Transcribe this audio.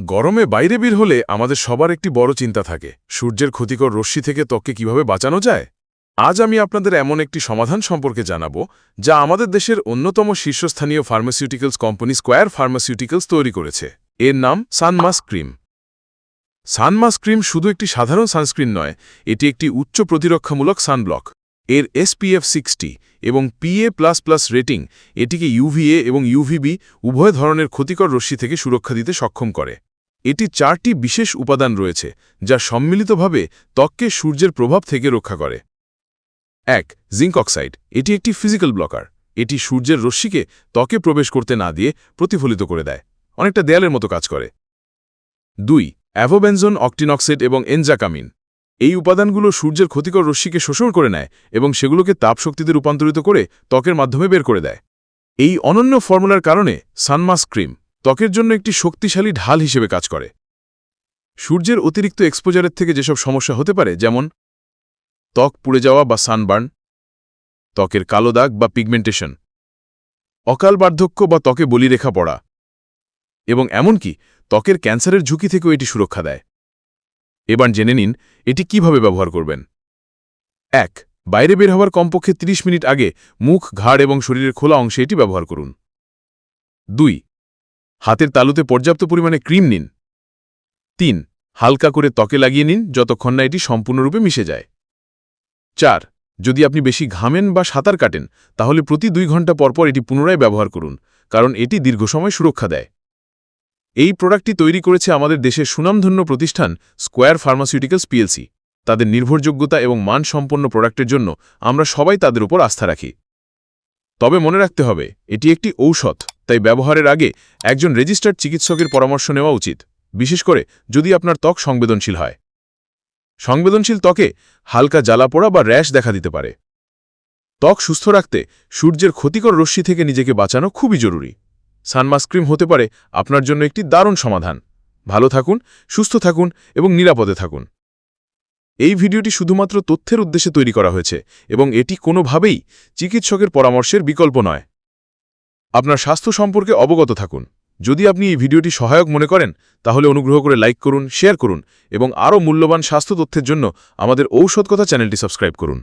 গরমে বাইরে বের হলে আমাদের সবার একটি বড় চিন্তা থাকে, সূর্যের ক্ষতিকর রশ্মি থেকে ত্বককে কীভাবে বাঁচানো যায়? আজ আমি আপনাদের এমন একটি সমাধান সম্পর্কে জানাব, যা আমাদের দেশের অন্যতম শীর্ষস্থানীয় ফার্মাসিউটিক্যালস কোম্পানি স্কোয়ার ফার্মাসিউটিক্যালস তৈরি করেছে। এর নাম সানমাস্ক ক্রিম সানমাস্ক ক্রিম শুধু একটি সাধারণ সানস্ক্রিন নয়, এটি একটি উচ্চ প্রতিরক্ষামূলক সানব্লক এর এসপিএফ সিক্সটি এবং পিএ প্লাস প্লাস রেটিং এটিকে ইউভিএ এবং ইউভিবি উভয় ধরনের ক্ষতিকর রশ্মি থেকে সুরক্ষা দিতে সক্ষম করে। এটি চারটি বিশেষ উপাদান রয়েছে, যা সম্মিলিতভাবে ত্বককে সূর্যের প্রভাব থেকে রক্ষা করে। এক, জিঙ্ক অক্সাইড। এটি একটি ফিজিক্যাল ব্লকার। এটি সূর্যের রশ্মিকে ত্বকে প্রবেশ করতে না দিয়ে প্রতিফলিত করে দেয়। অনেকটা দেয়ালের মতো কাজ করে। দুই অ্যাভোবেনজন অক্টিনক্সেট এবং এনজাকামিন। এই উপাদানগুলো সূর্যের ক্ষতিকর রশ্মিকে শোষণ করে নেয় এবং সেগুলোকে তাপশক্তিতে রূপান্তরিত করে ত্বকের মাধ্যমে বের করে দেয়। এই অনন্য ফর্মুলার কারণে সানমাস্ক ক্রিম। ত্বকের জন্য একটি শক্তিশালী ঢাল হিসেবে কাজ করে। সূর্যের অতিরিক্ত এক্সপোজারের থেকে যেসব সমস্যা হতে পারে, যেমন ত্বক পুড়ে যাওয়া বা সানবার্ন ত্বকের কালো দাগ বা পিগমেন্টেশন অকাল বার্ধক্য বা ত্বকে বলিরেখা পড়া, এবং এমনকি ত্বকের ক্যান্সারের ঝুঁকি থেকেও এটি সুরক্ষা দেয়। এবার জেনে নিন, এটি কীভাবে ব্যবহার করবেন। এক, বাইরে বের হওয়ার কমপক্ষে ৩০ মিনিট আগে মুখ, ঘাড় এবং শরীরের খোলা অংশে এটি ব্যবহার করুন। দুই হাতের তালুতে পর্যাপ্ত পরিমাণে ক্রিম নিন। তিন, হালকা করে ত্বকে লাগিয়ে নিন যতক্ষণ না এটি সম্পূর্ণরূপে মিশে যায়। চার, যদি আপনি বেশি ঘামেন বা সাঁতার কাটেন, তাহলে প্রতি দুই ঘণ্টা পরপর এটি পুনরায় ব্যবহার করুন, কারণ এটি দীর্ঘ সময় সুরক্ষা দেয়। এই প্রোডাক্টটি তৈরি করেছে আমাদের দেশের সুনামধন্য প্রতিষ্ঠান স্কোয়ার ফার্মাসিউটিক্যালস পিএলসি। তাদের নির্ভরযোগ্যতা এবং মানসম্পন্ন প্রোডাক্টের জন্য আমরা সবাই তাদের উপর আস্থা রাখি। তবে মনে রাখতে হবে, এটি একটি ঔষধ, তাই ব্যবহারের আগে একজন রেজিস্টার্ড চিকিৎসকের পরামর্শ নেওয়া উচিত, বিশেষ করে যদি আপনার ত্বক সংবেদনশীল হয়। সংবেদনশীল ত্বকে হালকা জ্বালা জ্বালাপোড়া বা র্যাশ দেখা দিতে পারে। ত্বক সুস্থ রাখতে সূর্যের ক্ষতিকর রশ্মি থেকে নিজেকে বাঁচানো খুবই জরুরি। সানমাস্ক্রিম হতে পারে, আপনার জন্য একটি দারুণ সমাধান। ভালো থাকুন, সুস্থ থাকুন এবং নিরাপদে থাকুন। এই ভিডিওটি শুধুমাত্র তথ্যের উদ্দেশ্যে তৈরি করা হয়েছে এবং এটি কোনোভাবেই চিকিৎসকের পরামর্শের বিকল্প নয়। আপনার স্বাস্থ্য সম্পর্কে অবগত থাকুন। যদি আপনি এই ভিডিওটি সহায়ক মনে করেন, তাহলে অনুগ্রহ করে লাইক করুন, শেয়ার করুন এবং আরও মূল্যবান স্বাস্থ্য তথ্যের জন্য আমাদের ঔষধ কথা চ্যানেলটি সাবস্ক্রাইব করুন।